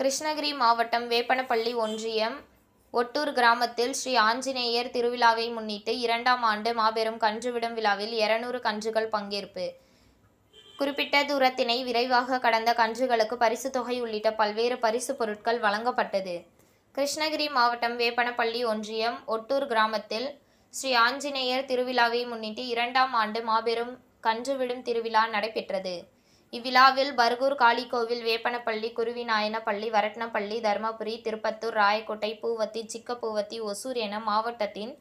கிருஷ்ணகிரி மாவட்டம் வேப்பனப்பள்ளி ஒன்றியம் ஒட்டூர் கிராமத்தில் ஸ்ரீ ஆஞ்சநேயர் திருவிழாவை முன்னிட்டு இரண்டாம் ஆண்டு மாபெரும் கன்றுவிடும் விழாவில் இருநூறு கன்றுகள் பங்கேற்பு. குறிப்பிட்ட தூரத்தினை விரைவாக கடந்த கன்றுகளுக்கு பரிசுத் தொகை உள்ளிட்ட பல்வேறு பரிசு பொருட்கள் வழங்கப்பட்டது. கிருஷ்ணகிரி மாவட்டம் வேப்பனப்பள்ளி ஒன்றியம் ஒட்டூர் கிராமத்தில் ஸ்ரீ ஆஞ்சநேயர் திருவிழாவை முன்னிட்டு இரண்டாம் ஆண்டு மாபெரும் கன்றுவிடும் திருவிழா நடைபெற்றது. இவ்விழாவில் பர்கூர் காளிகோவில் வேப்பனப்பள்ளி குருவிநாயனப்பள்ளி வரட்னப்பள்ளி தருமபுரி திருப்பத்தூர் ராயக்கோட்டை பூவத்தி சிக்கப்பூவத்தி ஒசூர் என மாவட்டத்தின்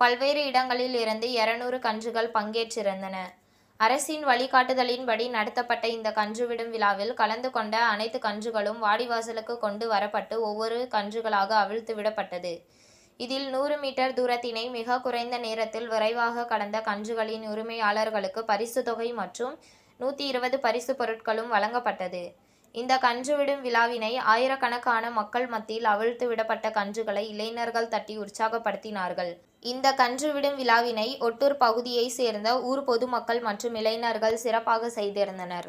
பல்வேறு இடங்களில் இருந்து இருநூறு கன்றுகள் பங்கேற்றிருந்தன. அரசின் வழிகாட்டுதலின்படி நடத்தப்பட்ட இந்த கன்றுவிடும் விழாவில் கலந்து கொண்ட அனைத்து கன்றுகளும் வாடிவாசலுக்கு கொண்டு வரப்பட்டு ஒவ்வொரு கன்றுகளாக அவிழ்த்து விடப்பட்டது. இதில் நூறு மீட்டர் தூரத்தினை மிக குறைந்த நேரத்தில் விரைவாக கடந்த கன்றுகளின் உரிமையாளர்களுக்கு பரிசு தொகை மற்றும் நூற்றி இருபது பரிசு பொருட்களும் வழங்கப்பட்டது இந்த கன்றுவிடும் விழாவினை ஆயிரக்கணக்கான மக்கள் மத்தியில் அவிழ்த்து விடப்பட்ட கன்றுகளை இளைஞர்கள் தட்டி உற்சாகப்படுத்தினார்கள் இந்த கன்றுவிடும் விழாவினை ஒட்டூர் பகுதியை சேர்ந்த ஊர் பொதுமக்கள் மற்றும் இளைஞர்கள் சிறப்பாக செய்திருந்தனர்